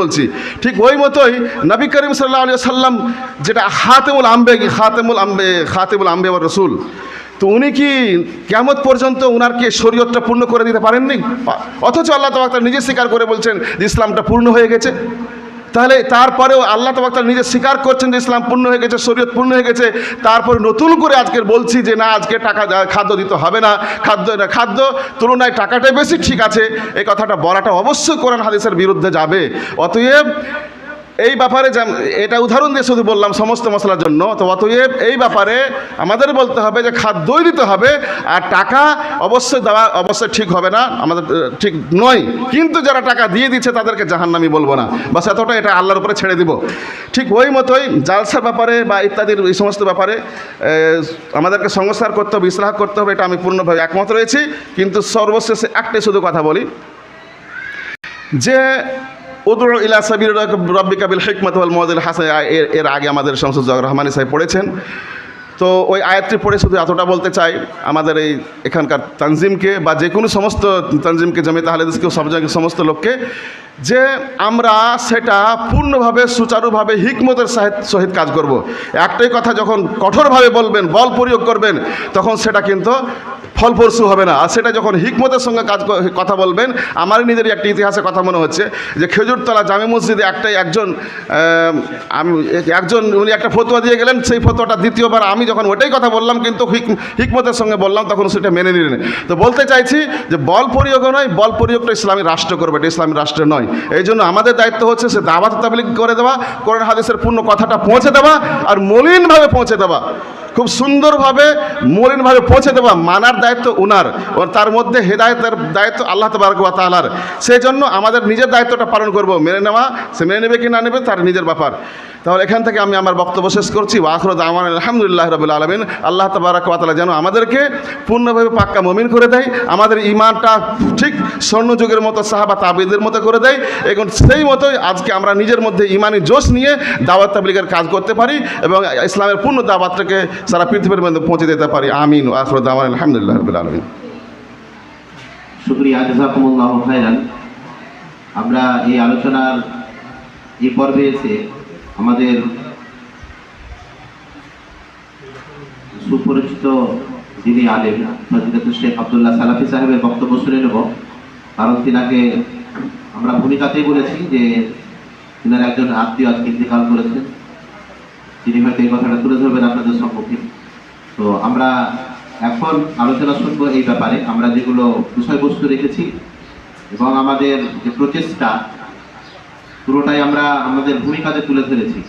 বলছি, ঠিক ওই মতোই নবী করিম সাল্লাহ আলিয়া সাল্লাম যেটা হাতেমুল আম্বে হাতেমুল আম্বে হাতেমুল আম্বে বা রসুল, তো উনি কি কেমত পর্যন্ত উনারকে শরীয়তটা পূর্ণ করে দিতে পারেননি? অথচ আল্লাহ তো নিজে স্বীকার করে বলছেন ইসলামটা পূর্ণ হয়ে গেছে। তাহলে তারপরেও আল্লাহ তবাক্তা নিজে স্বীকার করছেন যে ইসলাম পূর্ণ হয়ে গেছে, শরীয়ত পূর্ণ হয়ে গেছে। তারপরে নতুন করে আজকে বলছি যে না, আজকে টাকা খাদ্য দিতে হবে না, খাদ্য না, খাদ্য তুলনায় টাকাটাই বেশি ঠিক আছে। এই কথাটা বলাটা অবশ্যই কোরআন হাদিসের বিরুদ্ধে যাবে। অতএব এই ব্যাপারে এটা উদাহরণ দিয়ে শুধু বললাম সমস্ত মশলার জন্য, তো অতএব এই ব্যাপারে আমাদের বলতে হবে যে খাদ্যই দিতে হবে, আর টাকা অবশ্যই দেওয়া, অবশ্যই ঠিক হবে না, আমাদের ঠিক নয়, কিন্তু যারা টাকা দিয়ে দিচ্ছে তাদেরকে জাহান্নামি বলব না। বাস এতটা, এটা আল্লাহর উপরে ছেড়ে দিব। ঠিক ওই মতোই জালসার ব্যাপারে বা ইত্যাদির এই সমস্ত ব্যাপারে আমাদেরকে সংস্কার করতে হবে, ইসলাহ করতে হবে, এটা আমি পূর্ণভাবে একমত রয়েছি, কিন্তু সর্বশেষে একটাই শুধু কথা বলি, যে উদুর ইলা সাবির রব্বিকা বিল হিকমত ওয়াল মওয়াজিল হাসান এর আগে আমাদের শামসুজ রহমানি সাহেব পড়েছেন তো ওই আয়াতটি পড়ে শুধু এতটা বলতে চাই, আমাদের এই এখানকার তানজিমকে বা যে কোনো সমস্ত তানজিমকে জমিতে আহলেদিসকে সব জায়গায় সমস্ত লোককে, যে আমরা সেটা পূর্ণভাবে, সুচারুভাবে, হিকমতের সহিত কাজ করব। একটাই কথা, যখন কঠোরভাবে বলবেন, বল প্রয়োগ করবেন, তখন সেটা কিন্তু ফলপ্রসূ হবে না। আর সেটা যখন হিকমতের সঙ্গে কাজ কথা বলবেন আমার নিজের একটি ইতিহাসে কথা মনে হচ্ছে যে খেজুরতলা জামে মসজিদে একটাই একজন আমি, একজন, উনি একটা ফতোয়া দিয়ে গেলেন, সেই ফতোয়াটা দ্বিতীয়বার আমি যখন ওটাই কথা বললাম, কিন্তু হিক- হিকমতের সঙ্গে বললাম, তখন সেটা মেনে নিলেন। তো বলতে চাইছি যে বল প্রয়োগও নয়, বল প্রয়োগটা ইসলামী রাষ্ট্র করবে, এটা ইসলামী রাষ্ট্র নয়। এই জন্য আমাদের দায়িত্ব হচ্ছে সে দাওয়াত তাবলিগ করে দেওয়া, কোরআন হাদিসের পূর্ণ কথাটা পৌঁছে দেওয়া, আর মলিনভাবে পৌঁছে দেওয়া। খুব সুন্দরভাবে মলিনভাবে পৌঁছে দেওয়া মানার দায়িত্ব উনার তার মধ্যে হেদায়তের দায়িত্ব আল্লাহ তবারক ওয়া তাআলার। সেই জন্য আমাদের নিজের দায়িত্বটা পালন করব, মেনে নেওয়া, সে মেনে নেবে কি না নেবে তার নিজের ব্যাপার। তাহলে এখান থেকে আমি আমার বক্তব্য শেষ করছি ওয়াখর দামান আলহামদুলিল্লাহ রবিল আলমিন। আল্লাহ তবারক ওয়া তাআলা যেন আমাদেরকে পূর্ণভাবে পাক্কা মমিন করে দেয়, আমাদের ইমানটা ঠিক স্বর্ণযুগের মতো সাহাবা তাবিদের মতো করে দেয়, এবং সেই মতোই আজকে আমরা নিজের মধ্যে ইমানি জোশ নিয়ে দাওয়াত তাবলিগের কাজ করতে পারি এবং ইসলামের পূর্ণ দাওয়াতটাকে সারা পৃথিবীর মধ্যে পৌঁছে দিতে পারি। আমিন। আলহামদুলিল্লাহ রবিল আলমিন। শুক্রিয়া, জাজাকুমুল্লাহ খাইরান আমরা এই আলোচনার এই পর্বে এসে আমাদের সুপরিচিত যিনি আলেম শেখ আবদুল্লাহ সালাফি সাহেবের বক্তব্য শুনে নেব। কারণ তিনাকে আমরা ভূমিকাতেই বলেছি যে তিনার একজন আত্মীয় আজকে ইন্তেকাল করেছেন। তিনি হয়তো এই কথাটা তুলে ধরবেন আপনাদের সম্মুখে। তো আমরা এখন আলোচনা শুনব এই ব্যাপারে। আমরা যেগুলো বিষয়বস্তু রেখেছি এবং আমাদের যে প্রচেষ্টা, পুরোটাই আমরা আমাদের ভূমিকাতে তুলে ধরেছি।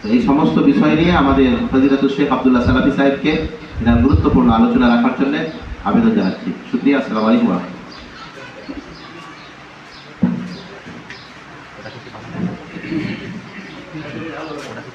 তো এই সমস্ত বিষয় নিয়ে আমাদের ফজিলাতুল শেখ আবদুল্লাহ সালাফি সাহেবকে এনার গুরুত্বপূর্ণ আলোচনা রাখার জন্য আবেদন জানাচ্ছি। শুক্রিয়া আসসালামু আলাইকুম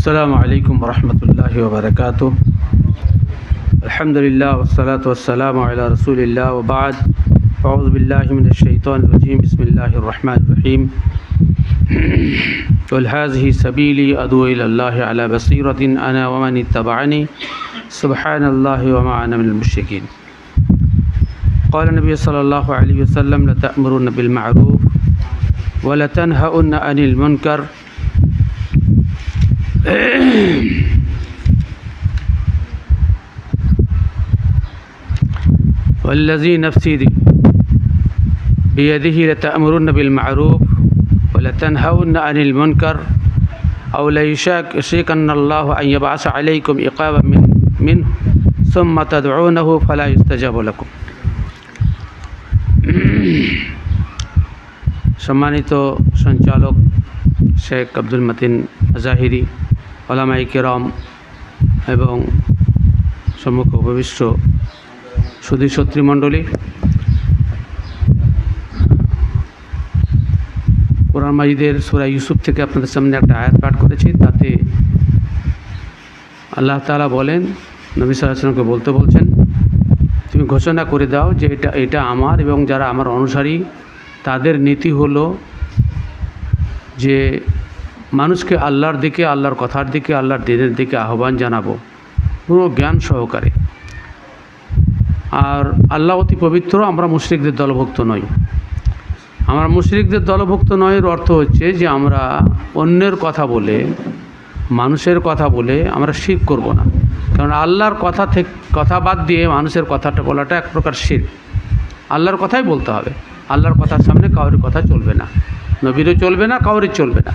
السلام عليكم ورحمة الله وبركاته. الحمد لله والصلاة والسلام على رسول الله وبعد. أعوذ بالله من الشيطان الرجيم. بسم الله الرحمن الرحيم. قل هذه سبيلي أدعو إلى الله على بصيرة أنا ومن اتبعني. سبحان الله وما أنا من المشركين. قال النبي صلى الله عليه وسلم لتأمرن بالمعروف ولتنهؤن عن المنكر والذي نفسي بيده لتأمرن بالمعروف ولتنهون عن المنكر أو ليشاكن الله أن يبعث عليكم إقابا من منه ثم تدعونه فلا يستجاب لكم সম্মানিত সঞ্চালক শেখ আব্দুল মতিন জাহিরি ওলামাই কেরম এবং সম্মুখ উপবিষ্ট সুধী সত্রীমণ্ডলী কোরআন মাজিদের সুরা ইউসুফ থেকে আপনাদের সামনে একটা আয়াত পাঠ করেছি, তাতে আল্লাহ তাআলা বলেন, নবী সাল্লামকে বলতে বলছেন, তুমি ঘোষণা করে দাও যে এটা এটা আমার এবং যারা আমার অনুসারী, তাদের নীতি হলো যে মানুষকে আল্লাহর দিকে, আল্লাহর কথার দিকে, আল্লাহর দিনের দিকে আহ্বান জানাব। পুরো জ্ঞান সহকারে। আর আল্লাহ অতি পবিত্র, আমরা মুশরিকদের দলভুক্ত নই। আমরা মুশরিকদের দলভুক্ত নয়ের অর্থ হচ্ছে যে আমরা অন্যের কথা বলে, মানুষের কথা বলে আমরা শির করব না। কারণ আল্লাহর কথা থেকে কথা বাদ দিয়ে মানুষের কথাটা বলাটা এক প্রকার শির আল্লাহর কথাই বলতে হবে। আল্লাহর কথার সামনে কাউরির কথা চলবে না। নবীরও চলবে না কাউরির চলবে না।